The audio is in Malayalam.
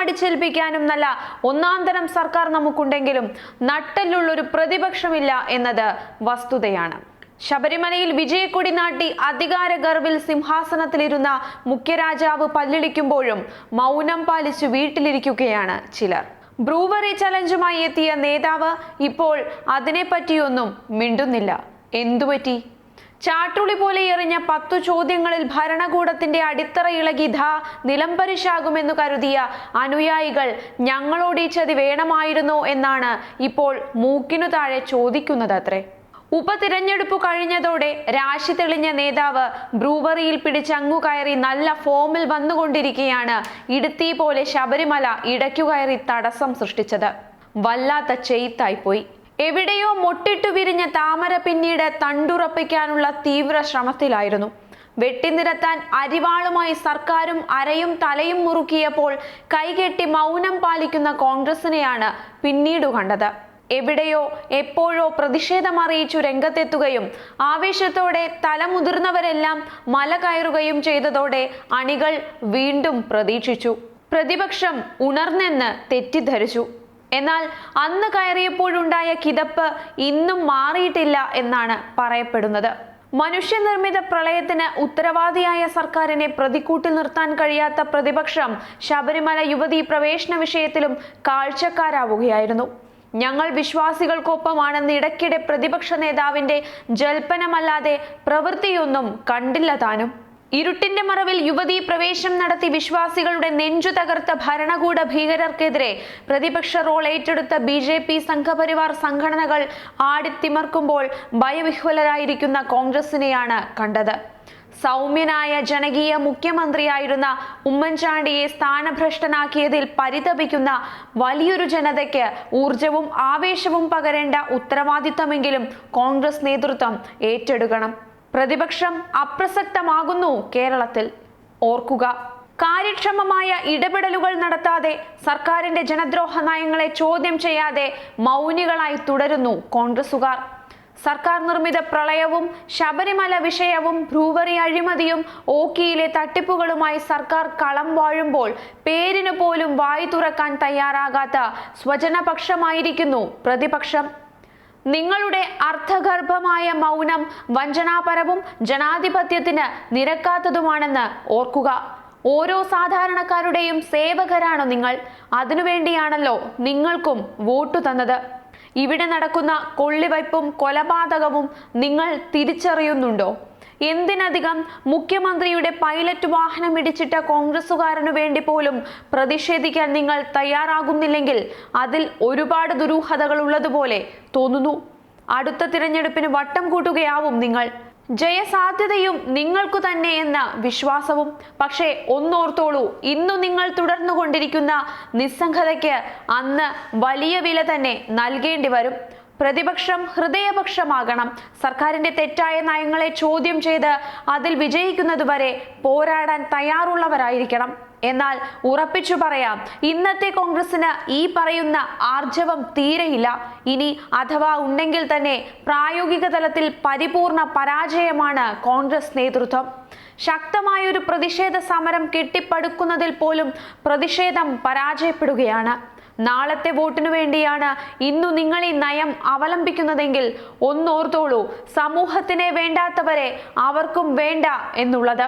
അടിച്ചേൽപ്പിക്കാനും നല്ല ഒന്നാന്തരം സർക്കാർ നമുക്കുണ്ടെങ്കിലും നട്ടലുള്ളൊരു പ്രതിപക്ഷമില്ല എന്നത് വസ്തുതയാണ്. ശബരിമലയിൽ വിജയക്കൊടി നാട്ടി അധികാര ഗർവിൽ സിംഹാസനത്തിലിരുന്ന മുഖ്യരാജാവ് പല്ലിളിക്കുമ്പോഴും മൗനം പാലിച്ചു വീട്ടിലിരിക്കുകയാണ് ചിലർ. ബ്രൂവറി ചലഞ്ചുമായി എത്തിയ നേതാവ് ഇപ്പോൾ അതിനെപ്പറ്റിയൊന്നും മിണ്ടുന്നില്ല. എന്തുപറ്റി? ചാട്ടുളി പോലെ എറിഞ്ഞ പത്തു ചോദ്യങ്ങളിൽ ഭരണകൂടത്തിന്റെ അടിത്തറ ഇളകി ധാ നിലംപരിശാകുമെന്നു കരുതിയ അനുയായികൾ ഞങ്ങളോട് ഈ ചതി വേണമായിരുന്നോ എന്നാണ് ഇപ്പോൾ മൂക്കിനു താഴെ ചോദിക്കുന്നത് അത്രേ. ഉപതിരഞ്ഞെടുപ്പ് കഴിഞ്ഞതോടെ രാശി തെളിഞ്ഞ നേതാവ് ബ്രൂവറിയിൽ പിടിച്ചങ്ങു കയറി നല്ല ഫോമിൽ വന്നുകൊണ്ടിരിക്കെയാണ് ഇടുത്തി പോലെ ശബരിമല ഇടയ്ക്കു കയറി തടസ്സം സൃഷ്ടിച്ചത്. വല്ലാത്ത ചെയ്ത്തായിപ്പോയി. എവിടെയോ മൊട്ടിട്ടു വിരിഞ്ഞ താമര പിന്നീട് തണ്ടുറപ്പിക്കാനുള്ള തീവ്ര ശ്രമത്തിലായിരുന്നു. വെട്ടിനിരത്താൻ അരിവാളുമായി സർക്കാരും അരയും തലയും മുറുക്കിയപ്പോൾ കൈകെട്ടി മൗനം പാലിക്കുന്ന കോൺഗ്രസിനെയാണ് പിന്നീട് കണ്ടത്. എവിടെയോ എപ്പോഴോ പ്രതിഷേധം അറിയിച്ചു രംഗത്തെത്തുകയും ആവേശത്തോടെ തലമുതിർന്നവരെല്ലാം മല കയറുകയും ചെയ്തതോടെ അണികൾ വീണ്ടും പ്രതീക്ഷിച്ചു. പ്രതിപക്ഷം ഉണർന്നെന്ന് തെറ്റിദ്ധരിച്ചു. എന്നാൽ അന്ന് കയറിയപ്പോഴുണ്ടായ കിതപ്പ് ഇന്നും മാറിയിട്ടില്ല എന്നാണ് പറയപ്പെടുന്നത്. മനുഷ്യനിർമ്മിത പ്രളയത്തിന് ഉത്തരവാദിയായ സർക്കാരിനെ പ്രതിക്കൂട്ടിൽ നിർത്താൻ കഴിയാത്ത പ്രതിപക്ഷം ശബരിമല യുവതീ പ്രവേശന വിഷയത്തിലും കാഴ്ചക്കാരാവുകയായിരുന്നു. ഞങ്ങൾ വിശ്വാസികൾക്കൊപ്പമാണെന്ന് ഇടയ്ക്കിടെ പ്രതിപക്ഷ നേതാവിന്റെ ജൽപ്പനമല്ലാതെ പ്രവൃത്തിയൊന്നും കണ്ടില്ല താനും. ഇരുട്ടിന്റെ മറവിൽ യുവതി പ്രവേശം നടത്തി വിശ്വാസികളുടെ നെഞ്ചു തകർത്ത ഭരണകൂട ഭീകരർക്കെതിരെ പ്രതിപക്ഷ റോൾ ഏറ്റെടുത്ത ബി ജെ പി സംഘപരിവാർ സംഘടനകൾ ആടിത്തിമർക്കുമ്പോൾ ഭയവിഹ്വലരായിരിക്കുന്ന കോൺഗ്രസിനെയാണ് കണ്ടത്. സൗമ്യനായ ജനകീയ മുഖ്യമന്ത്രിയായിരുന്ന ഉമ്മൻചാണ്ടിയെ സ്ഥാനഭ്രഷ്ടനാക്കിയതിൽ പരിതപിക്കുന്ന വലിയൊരു ജനതയ്ക്ക് ഊർജവും ആവേശവും പകരേണ്ട ഉത്തരവാദിത്തമെങ്കിലും കോൺഗ്രസ് നേതൃത്വം ഏറ്റെടുക്കണം. പ്രതിപക്ഷം അപ്രസക്തമാകുന്നു കേരളത്തിൽ. ഓർക്കുക കാര്യക്ഷമമായ ഇടപെടലുകൾ നടത്താതെ സർക്കാരിന്റെ ജനദ്രോഹ നയങ്ങളെ ചോദ്യം ചെയ്യാതെ മൗനികളായി തുടരുന്നു കോൺഗ്രസുകാർ. സർക്കാർ നിർമ്മിത പ്രളയവും ശബരിമല വിഷയവും ബ്രൂവറി അഴിമതിയും ഓക്കിയിലെ തട്ടിപ്പുകളുമായി സർക്കാർ കളം വാഴുമ്പോൾ പേരിനു പോലും വായി തുറക്കാൻ തയ്യാറാകാത്ത സ്വജനപക്ഷമായിരിക്കുന്നു പ്രതിപക്ഷം. നിങ്ങളുടെ അർത്ഥഗർഭമായ മൗനം വഞ്ചനാപരവും ജനാധിപത്യത്തിന് നിരക്കാത്തതുമാണെന്ന് ഓർക്കുക. ഓരോ സാധാരണക്കാരുടെയും സേവകരാണ് നിങ്ങൾ. അതിനുവേണ്ടിയാണല്ലോ നിങ്ങൾക്കും വോട്ടു തന്നത്. ഇവിടെ നടക്കുന്ന കൊള്ളിവയ്പും കൊലപാതകവും നിങ്ങൾ തിരിച്ചറിയുന്നുണ്ടോ? എന്തിനധികം മുഖ്യമന്ത്രിയുടെ പൈലറ്റ് വാഹനം ഇടിച്ചിട്ട കോൺഗ്രസുകാരനു വേണ്ടി പോലും പ്രതിഷേധിക്കാൻ നിങ്ങൾ തയ്യാറാകുന്നില്ലെങ്കിൽ അതിൽ ഒരുപാട് ദുരൂഹതകൾ ഉള്ളതുപോലെ തോന്നുന്നു. അടുത്ത തിരഞ്ഞെടുപ്പിന് വട്ടം കൂട്ടുകയാവും നിങ്ങൾ. ജയസാധ്യതയും നിങ്ങൾക്കു തന്നെ എന്ന വിശ്വാസവും. പക്ഷേ ഒന്നോർത്തോളൂ ഇന്നു നിങ്ങൾ തുടർന്നുകൊണ്ടിരിക്കുന്ന നിസ്സംഗതയ്ക്ക് അന്ന് വലിയ വില തന്നെ നൽകേണ്ടി വരും. പ്രതിപക്ഷം ഹൃദയപക്ഷമാകണം. സർക്കാരിന്റെ തെറ്റായ നയങ്ങളെ ചോദ്യം ചെയ്ത് അതിൽ വിജയിക്കുന്നതുവരെ പോരാടാൻ തയ്യാറുള്ളവരായിരിക്കണം. എന്നാൽ ഉറപ്പിച്ചു പറയാം ഇന്നത്തെ കോൺഗ്രസിന് ഈ പറയുന്ന ആർജവം തീരെയില്ല. ഇനി അഥവാ ഉണ്ടെങ്കിൽ തന്നെ പ്രായോഗിക തലത്തിൽ പരിപൂർണ പരാജയമാണ് കോൺഗ്രസ് നേതൃത്വം. ശക്തമായ ഒരു പ്രതിഷേധ സമരം കെട്ടിപ്പടുക്കുന്നതിൽ പോലും പ്രതിഷേധം പരാജയപ്പെടുകയാണ്. നാളത്തെ വോട്ടിനു വേണ്ടിയാണ് ഇന്നു നിങ്ങൾ ഈ നയം അവലംബിക്കുന്നതെങ്കിൽ ഒന്നോർത്തോളൂ സമൂഹത്തിനെ വേണ്ടാത്തവരെ അവർക്കും വേണ്ട എന്നുള്ളത്.